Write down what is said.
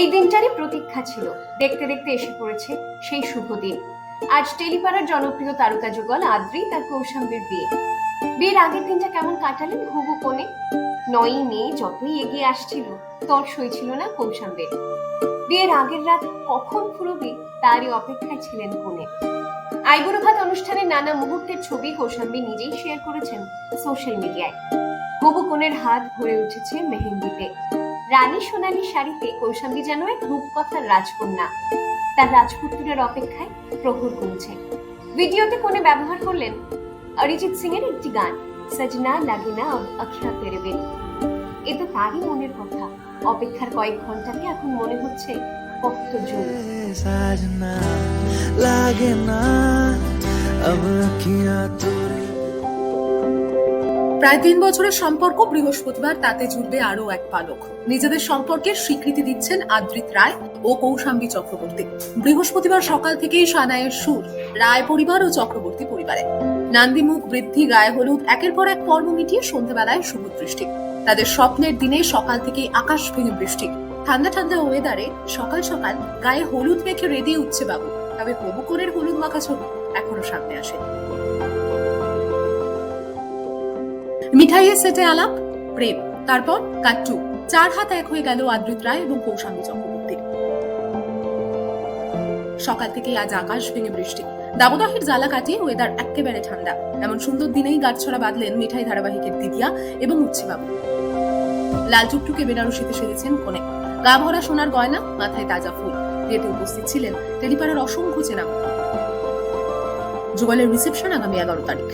এই দিনটারই প্রতীক্ষা ছিল। দেখতে দেখতে এসে পড়েছে সেই শুভ দিন। আজ টেলিপাড়ার জনপ্রিয় তারকা যুগল আদ্রি তার কৌশাম্বীর বিয়ে। বিয়ের আগের দিনটা কেমন কাটালেন হুবু কোণে? নয়ই মে যতই এগিয়ে আসছিল, তর সইছিল না কৌশাম্বের। বিয়ের আগের রাত কখন ফুরবে তারই অপেক্ষায় ছিলেন কোণে। আইবুড়ো ভাত অনুষ্ঠানের নানা মুহূর্তের ছবি কৌশাম্বী নিজেই শেয়ার করেছেন সোশ্যাল মিডিয়ায় হবু কোণের হাত ভরে উঠেছে মেহেন্দিতে রানী সোনালী শাড়িতে কৌশাম্বী যেন এক রূপকথার রাজকন্যা তার রাজপুত্রের অপেক্ষায় প্রহর গুনছে ভিডিওতে কোণে ব্যবহার করলেন অরিজিৎ সিং এর একটি গান সজনা লাগে না আব আখিয়া ফেরবেন এ তো তারই মনের কথা অপেক্ষার কয়েক ঘন্টাকে এখন মনে হচ্ছে কত জোর साजना लागे ना अब अखियां तोरी প্রায় তিন বছরের সম্পর্ক বৃহস্পতিবার তাতে জুড়বে আরও এক পালক। নিজেদের সম্পর্কের স্বীকৃতি দিচ্ছেন আদ্রিত রায় ও কৌশাম্বী চক্রবর্তী। বৃহস্পতিবার সকাল থেকেই সানায়ের সুর, রায় পরিবার ও চক্রবর্তী পরিবারে। নান্দিমুখ বৃদ্ধি, গায়ে হলুদ, একের পর এক পর্ব মিটিয়ে সন্ধ্যেবেলায় শুভ দৃষ্টি। তাদের স্বপ্নের দিনে সকাল থেকেই আকাশ ভেঙে বৃষ্টি। ঠান্ডা ঠান্ডা ওয়েদারে সকাল সকাল গায়ে হলুদ মেখে রেডি উঠছে বাবু। তবে হবু হলুদ মাখা ছবি এখনও সামনে আসেনি। মিঠাইয়ের সেটে আলাপ, প্রেম, তারপর কাট্টু। চার হাত এক হয়ে গেল আদ্রিত রায় এবং কৌশাম্বী চক্রবর্তীর সকাল থেকেই আজ আকাশ ভেঙে বৃষ্টি। দাবদাহের জ্বালা কাটিয়ে ওয়েদার একেবারে ঠান্ডা। এমন সুন্দর দিনেই গাছছড়া বাঁধলেন মিঠাই ধারাবাহিকের দিদিয়া এবং উচ্ছেবাবু লাল টুকটুকে বেনারসিতে সেজেছেন কোণে। গা ভরা সোনার গয়না, মাথায় তাজা ফুল। বিয়েতে উপস্থিত ছিলেন টেলিপাড়ার অসংখ্য চেনা যুগলের রিসেপশন আগামী এগারো তারিখ।